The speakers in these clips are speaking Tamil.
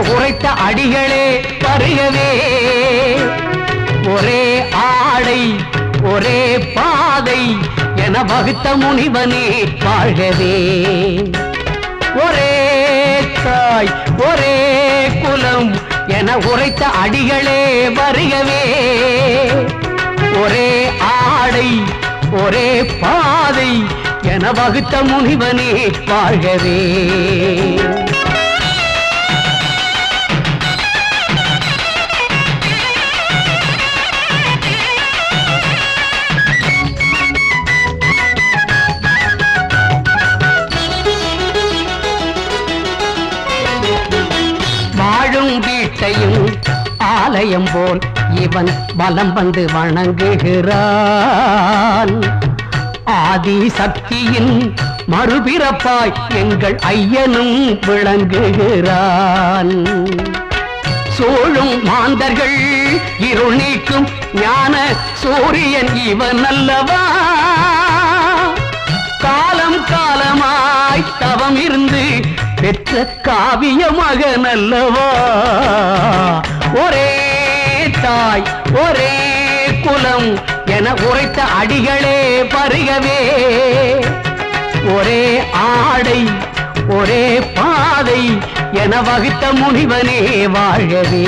உரைத்த அடிகளே வருகவே ஒரே ஆடை ஒரே பாதை என வகுத்த முனிவனே வாழ்கவே. ஒரே தாய் ஒரே குலம் என உரைத்த அடிகளே வருகவே. ஒரே ஆடை ஒரே பாதை என வகுத்த முனிவனே வாழ்கவே. ஆலயம் போல் இவன் பலம் வந்து வணங்குகிறான். ஆதி சக்தியின் மறுபிறப்பாய் எங்கள் ஐயனும் விளங்குகிறான். சோழும் மாந்தர்கள் இருள் நீக்கும் ஞான சூரியன் இவன் அல்லவா? காலம் காலமாய் தவம் இருந்து பெற்ற காவிய மகன் அல்லவா? ஒரே தாய் ஒரே குலம் என உரைத்த அடிகளே பருகவே ஒரே ஆடை ஒரே பாதை என வகுத்த முனிவனே வாழவே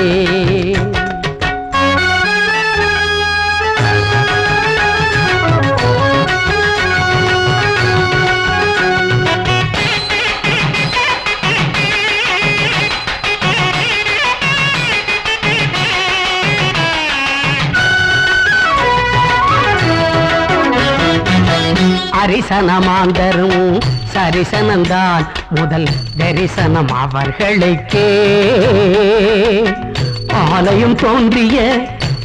சரிசனமாந்தரும் சரிசனந்தான் முதல் தரிசனம் அவர்களுக்கே. ஆலயம் தோன்றிய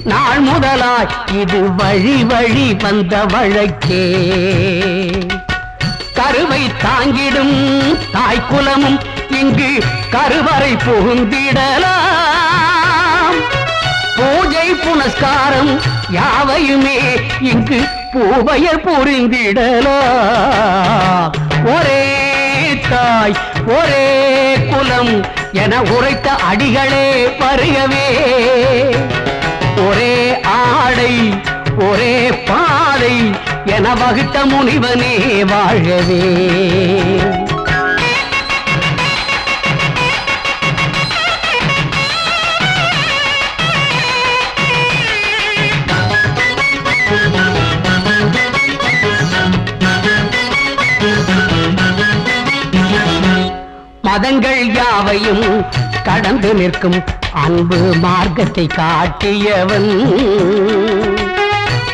நாள் முதலாய் இது வழி வழி வந்த வழக்கே. கருவை தாங்கிடும் தாய்க்குலமும் இங்கு கருவறை புகுந்திடலாம். பூஜை புனஸ்காரம் யாவையுமே இங்கு பூவையர் புரிந்திடலாம் ஒரே தாய் ஒரே குலம் என உரைத்த அடிகளே பருகவே. ஒரே ஆடை ஒரே பாதை என வகுத்த முனிவனே வாழவே மதங்கள் யாவையும் கடந்து நிற்கும் அன்பு மார்க்கத்தை காட்டியவன்.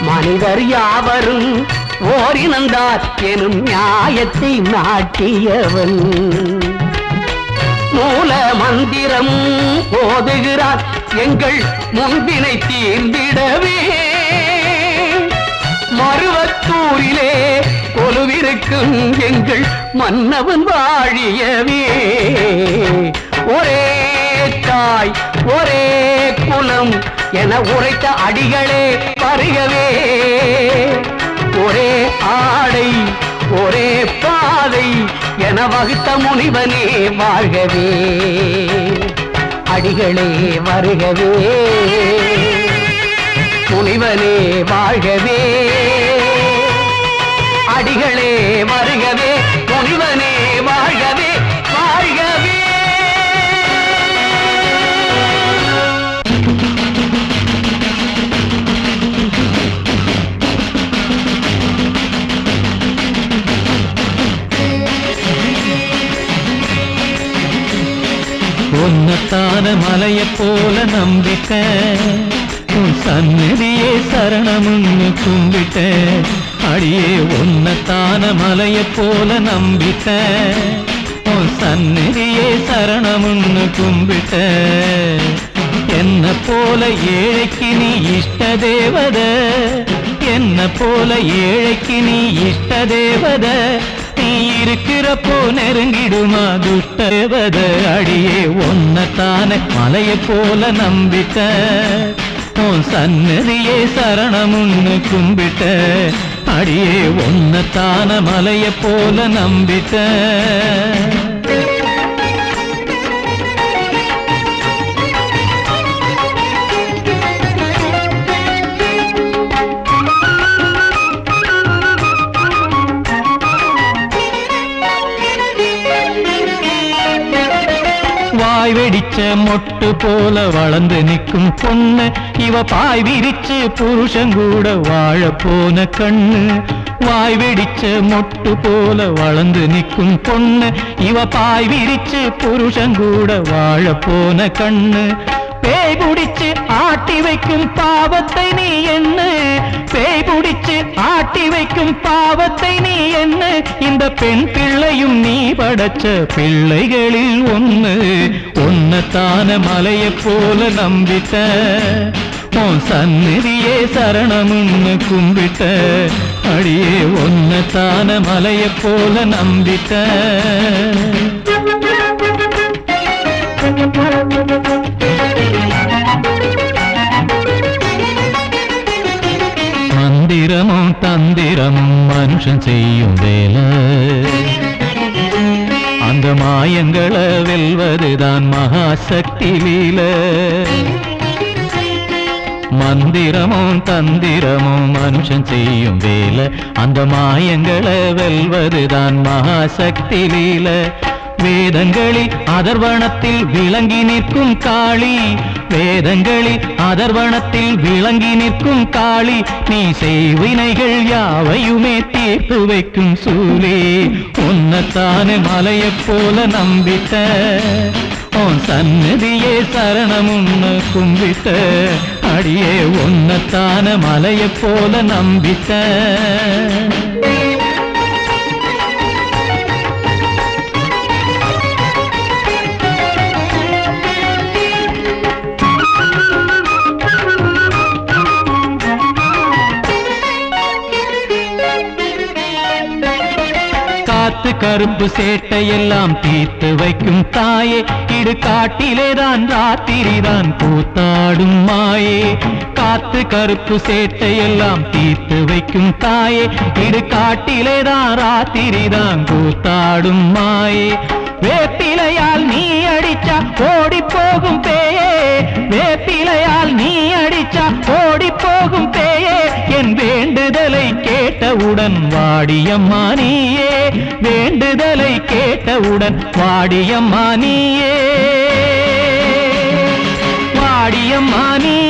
மனிதர் யாவரும் ஓரினந்தார் எனும் நியாயத்தை நாட்டியவன். மூல மந்திரம் ஓதுகிறார் எங்கள் முன்பினை தீர்ந்திடவே. மருவத்தூரிலே கொலுவிருக்கும் எங்கள் மன்னவன் வாழியவே. ஒரே தாய் ஒரே குலம் என உரைத்த அடிகளே பருகவே. ஒரே ஆடை ஒரே பாதை என வகுத்த முனிவனே வாழ்கவே. அடிகளே வருகவே. முனிவனே வாழ்கவே. அடிகளே வருகவே முனிவனே வாழ்கவே வாழ்கவே. உன்னத்தான மலையைப் போல நம்பிக்க உன் சந்நிதியே சரணமுன்னு கும்பிட்ட. அடியே உன்னத்தான மலைய போல நம்பிட்ட உன் சந்நிதியே சரணமுன்னு கும்பிட்ட. என்ன போல ஏழைக்கு நீ இஷ்ட தேவத என்ன போல ஏழைக்கு நீ இஷ்ட தேவத நீ இருக்கிறப்போ நெருங்கிடுமா துஷ்டவத அடியே ஒன்னத்தான மலைய போல நம்பிட்ட உன் சன்னதியே சரணமுன்னு கும்பிட்ட. அடியே ஒன்னத்தான மலையை போல நம்பிட்ட வச்ச மொட்டு போல வளர்ந்து நிற்கும் பொண்ணு. இவ பாய் விரிச்சு புருஷங்கூட வாழ போன கண்ணு. வாய் வெடிச்ச மொட்டு போல வளர்ந்து நிற்கும் பொண்ணு. இவ பாய் விரிச்சு புருஷங்கூட வாழ போன கண்ணு. பேய் குடிச்சு ஆட்டி வைக்கும் பாவத்தை நீ என்ன? பேய் புடிச்சு ஆட்டி வைக்கும் பாவத்தை நீ என்ன? இந்த பெண் பிள்ளையும் நீ படைச்ச பிள்ளைகளில் ஒன்று ஒன்னத்தான மலையை போல நம்பிட்ட உன் சந்நிதியே சரணமுன்னு கும்பிட்ட அடியே ஒன்னத்தான மலையை போல நம்பிட்ட மந்திரமும் தந்திரமும் மனுஷன் செய்யும் வேலை. அந்த மாயங்களை வெல்வதுதான் மகாசக்தி லீல. மந்திரமும் தந்திரமும் மனுஷன் செய்யும் வேலை. அந்த மாயங்களை வெல்வதுதான் மகாசக்தி லீல. வேதங்களில் அதர்வனத்தில் விளங்கி நிற்கும் காளி. வேதங்களில் அதர்வனத்தில் விளங்கி நிற்கும் காளி. நீ செய்வினைகள் யாவையுமே தீர்த்து வைக்கும் சூலே. உன்னத்தானே மலையைப் போல நம்பிட்ட உன் சன்னதியே சரணமுன்னு கும்பிட்ட அடியே உன்னத்தான மலையைப் போல நம்பிட்ட கருப்பு சேட்டையெல்லாம் தீர்த்து வைக்கும் தாயே. இடு காட்டிலேதான் ராத்திரிதான் கூத்தாடும் மாயே. காத்து கருப்பு சேட்டையெல்லாம் தீர்த்து வைக்கும் தாயே. இடு காட்டிலேதான் ராத்திரிதான் கூத்தாடும் மாயே. வேப்பிலையால் நீ அடிச்சா ஓடி போகும் பேயே. வேப்பிலையால் நீ அடிச்சா ஓடி போகும் பேயே என் வேண்டுதலை கேட்டவுடன் வாடியம்மா நீயே. வேண்டுதலை கேட்டவுடன் வாடியம்மா நீயே. வாடியம்மா நீ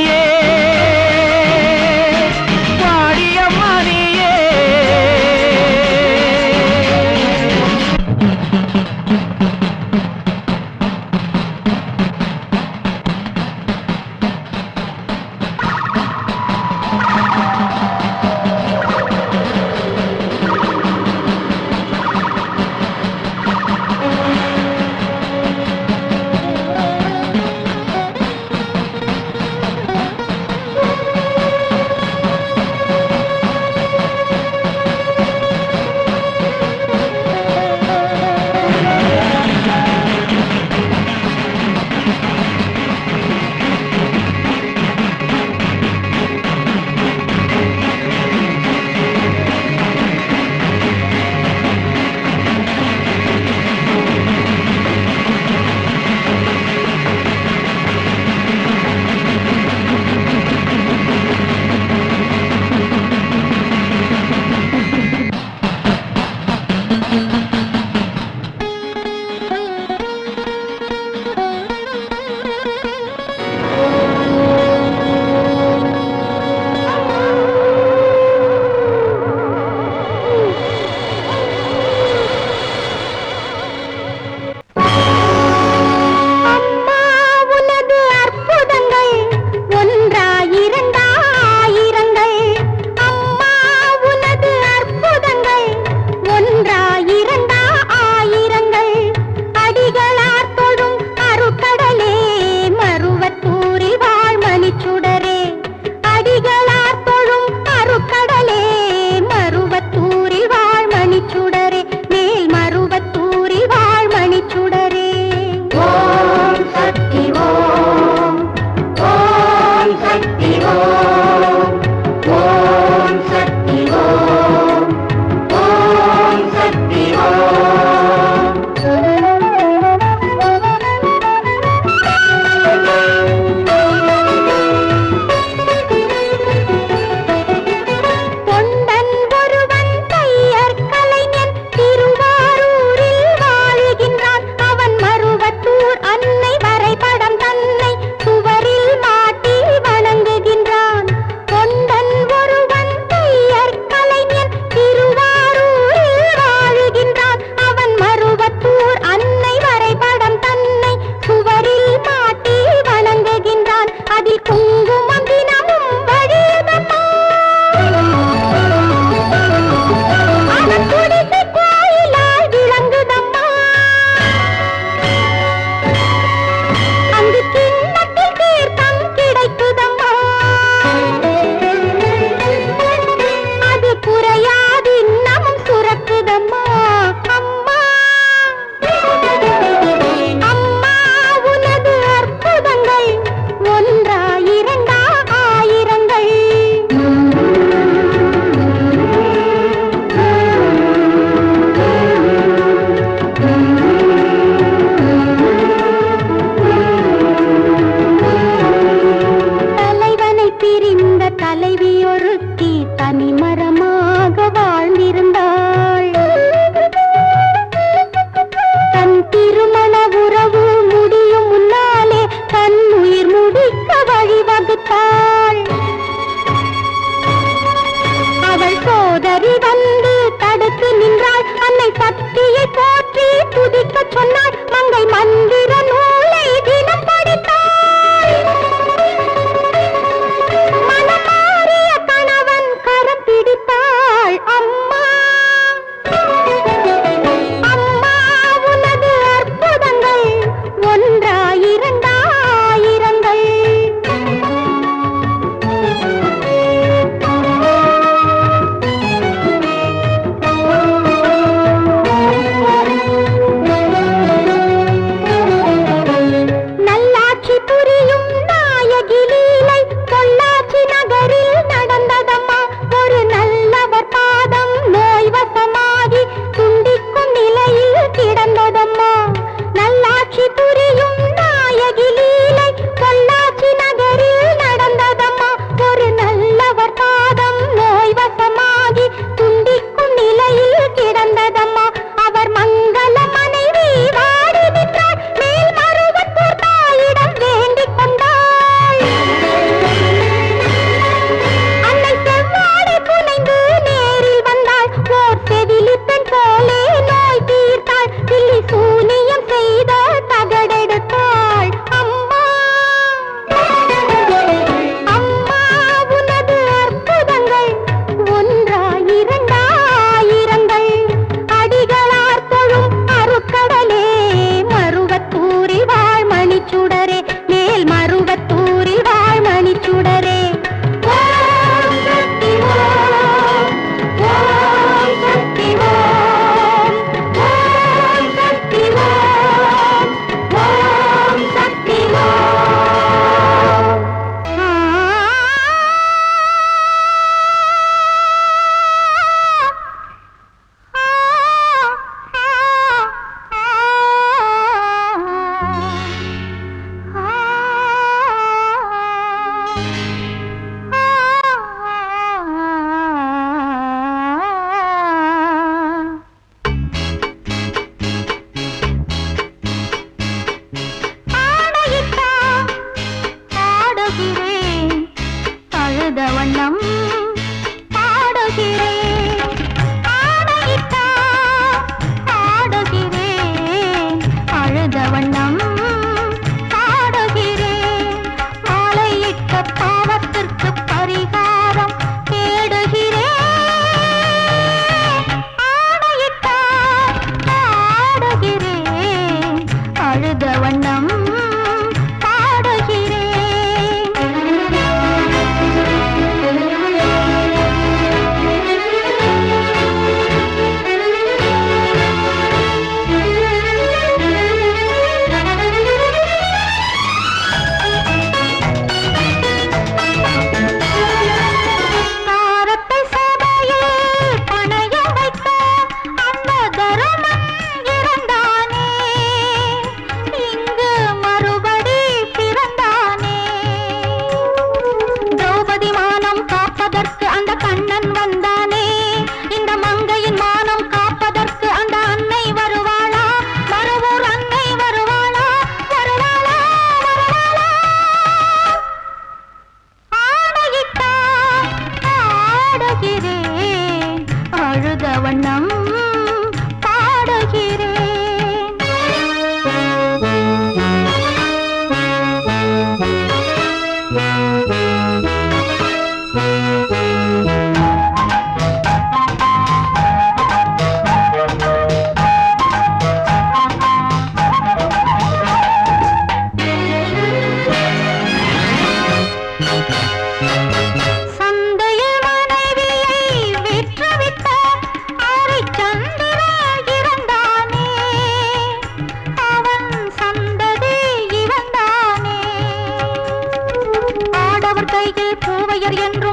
பெரியர் என்றும்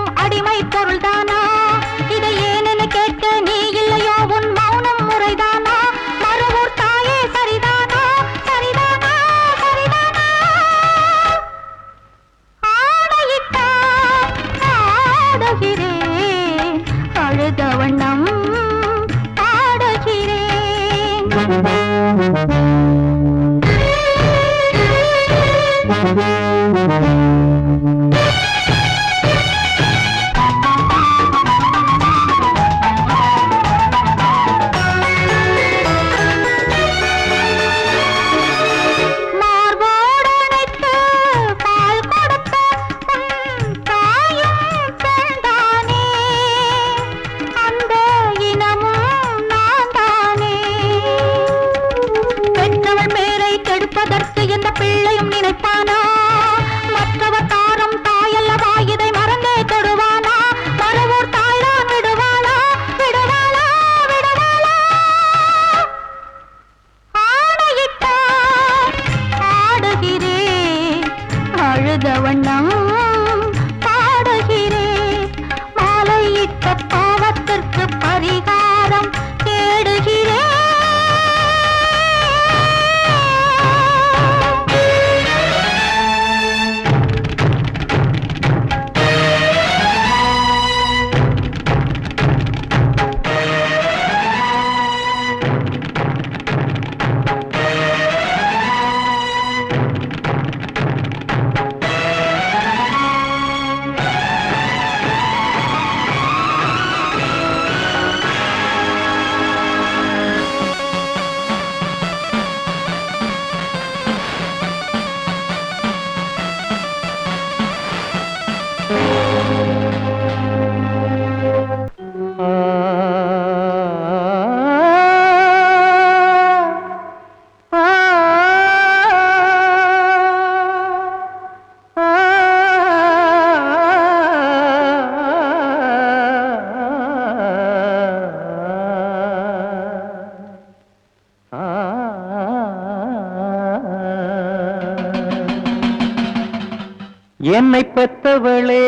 என்னை பெத்தவளே.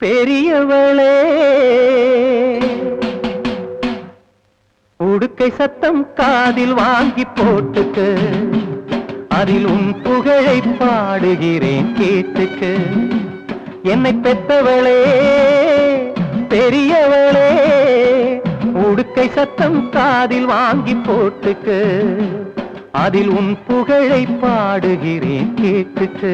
பெரியவளே. உடுக்கை சத்தம் காதில் வாங்கி போட்டுக்கு அதில் உன் புகழை பாடுகிறேன் கேட்டுக்கு. என்னை பெத்தவளே பெரியவளே. உடுக்கை சத்தம் காதில் வாங்கி போட்டுக்கு அதில் உன் புகழை பாடுகிறேன் கேட்டுட்டு.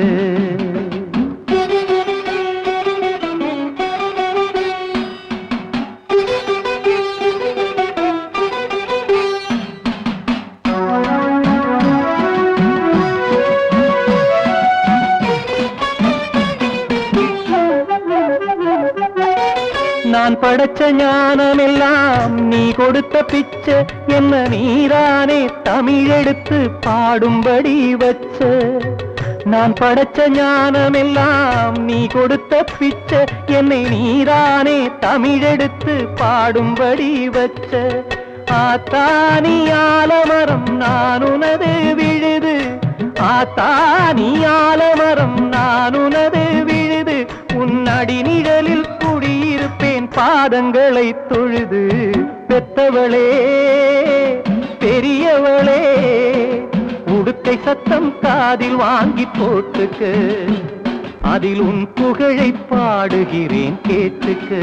நான் படைச்ச ஞானமெல்லாம் நீ கொடுத்த பிச்சை என்ன நீரானே தமிழெடுத்து பாடும்படி வச்ச. நான் படைச்ச ஞானமெல்லாம் நீ கொடுத்த பிச்சை என்னை நீரானே தமிழெடுத்து பாடும்படி வச்ச. ஆத்தானி ஆலமரம் நான் உனது விழுது. ஆத்தானி ஆலமரம் நான் உனது விழுது. உன்னடி நிழலில் பாதங்களை தொழுது பெத்தவளே பெரியவளே உடுக்கை சத்தம் காதில் வாங்கி போட்டுக்கு அதில் உன் புகழை பாடுகிறேன் கேட்டுக்கு.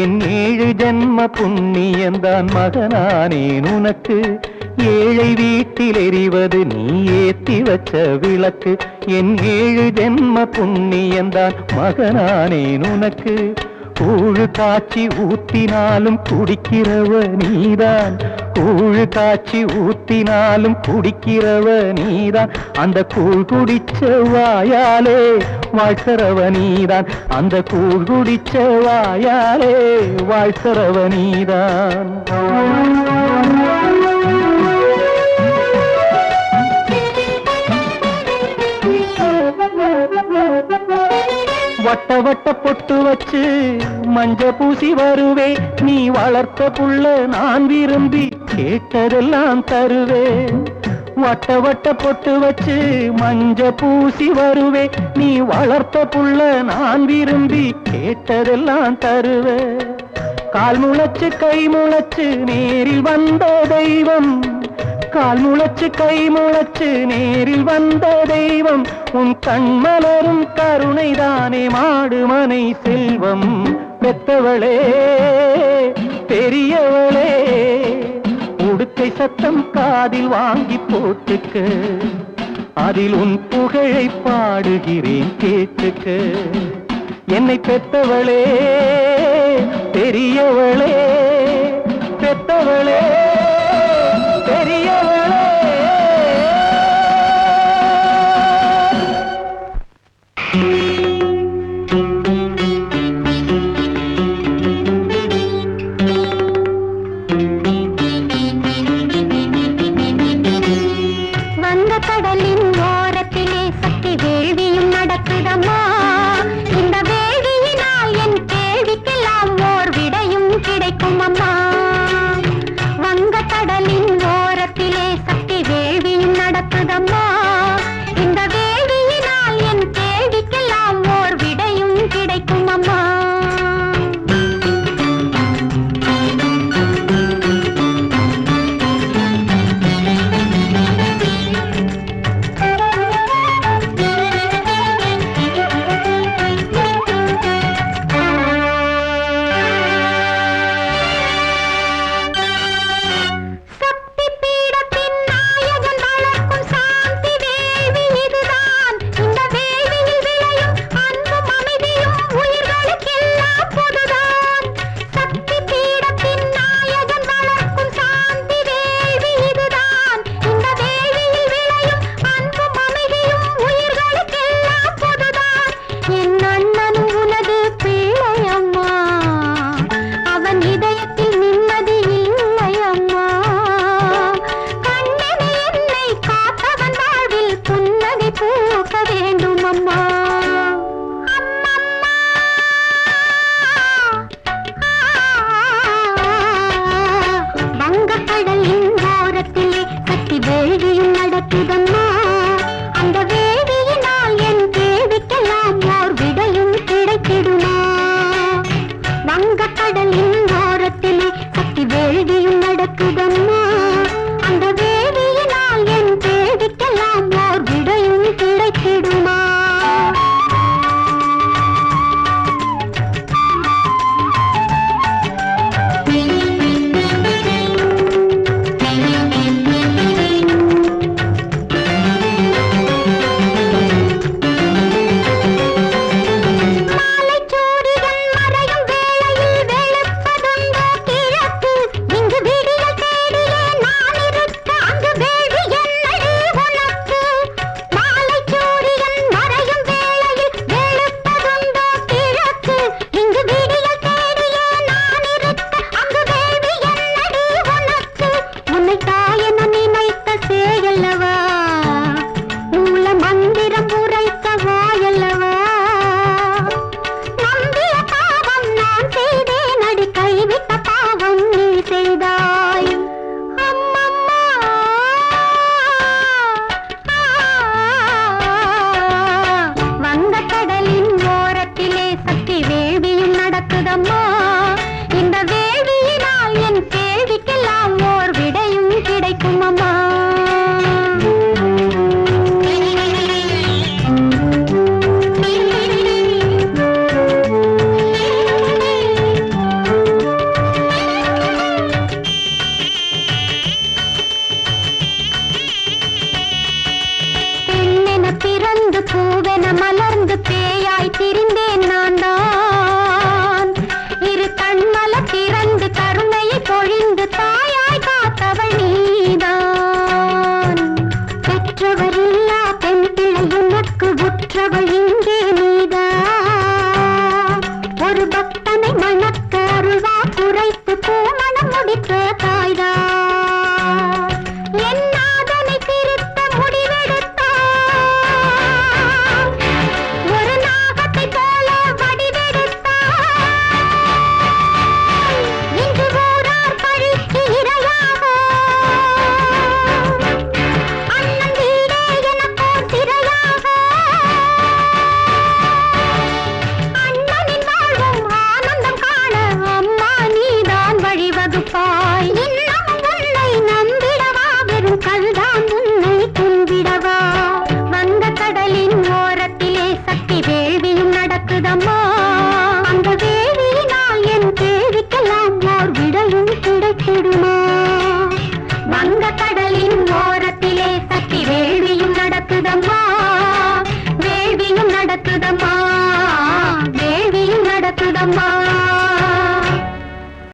என் ஏழு ஜென்ம புண்ணியந்தான் மகனானேன். உனக்கு ஏழை வீட்டில் எறிவது நீ ஏத்தி வச்ச விளக்கு. என் ஏழு ஜென்ம புண்ணியந்தான் மகனானேன். உனக்கு கூழு காய்ச்சி ஊத்தினாலும் குடிக்கிறவ நீதான். கூழு காய்ச்சி ஊத்தினாலும் குடிக்கிறவ நீதான். அந்த கூழ் குடிச்ச வாயாலே வாழ்கிறவ நீதான். அந்த கூழ் குடிச்ச வாயாலே வாழ்கிறவ நீதான். பொட்டு வச்சு மஞ்ச பூசி வருவே. நீ வளர்த்த புள்ள நான் விரும்பி கேட்டதெல்லாம் தருவேன் வட்ட வட்ட பொட்டு வச்சு மஞ்ச பூசி வருவே. நீ வளர்த்த புள்ள நான் விரும்பி கேட்டதெல்லாம் தருவே. கால் முளைச்சு கை முளைச்சு நேரில் வந்த தெய்வம் கால் முளைச்சு கை முளைச்சு நேரில் வந்த தெய்வம். உன் கண்மலரும் கருணைதானே மாடு மனை செல்வம். பெத்தவளே பெரியவளே உடுக்கை சத்தம் காதில் வாங்கி போட்டுக்க. அதில் உன் புகழை பாடுகிறேன் கேட்டுக்க. என்னை பெத்தவளே பெரியவளே பெத்தவளே. வங்க